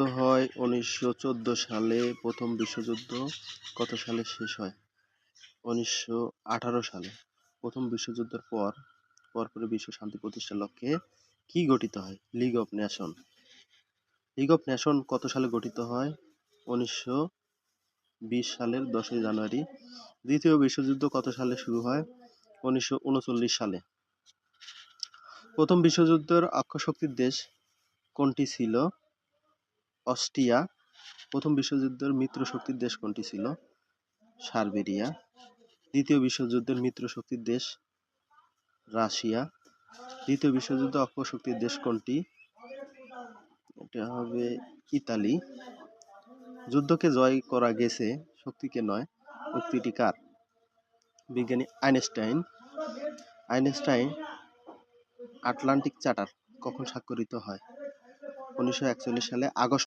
হয় উনিশশো চোদ্দ সালে, প্রথম বিশ্বযুদ্ধ। কত সালে শেষ হয়? উনিশশো আঠারো সালে। প্রথম বিশ্বযুদ্ধের পর পরপরই বিশ্ব শান্তি প্রতিষ্ঠার লক্ষ্যে কি গঠিত হয়? League of nation league of nation কত সালে গঠিত হয়? উনিশশো বিশ সালের দশই জানুয়ারি। দ্বিতীয় বিশ্বযুদ্ধ কত সালে শুরু হয়? উনিশশো উনচল্লিশ সালে। প্রথম বিশ্বযুদ্ধের অক্ষশক্তির দেশ কোনটি ছিল? অস্ট্রিয়া, প্রথম বিশ্বযুদ্ধের মিত্র শক্তির দেশ কোনটি ছিল? সার্বেরিয়া, দ্বিতীয় বিশ্বযুদ্ধের মিত্র শক্তির দেশ রাশিয়া, দ্বিতীয় বিশ্বযুদ্ধে অক্ষশক্তির দেশ কোনটি? এটা হবে ইতালি। যুদ্ধকে জয় করা গেছে শক্তিকে নয়, উক্তিটি কার? বিজ্ঞানী আইনস্টাইন। আইনস্টাইন আটলান্টিক চার্টার কখন স্বাক্ষরিত হয়? উনিশশো একচল্লিশ সালে আগস্ট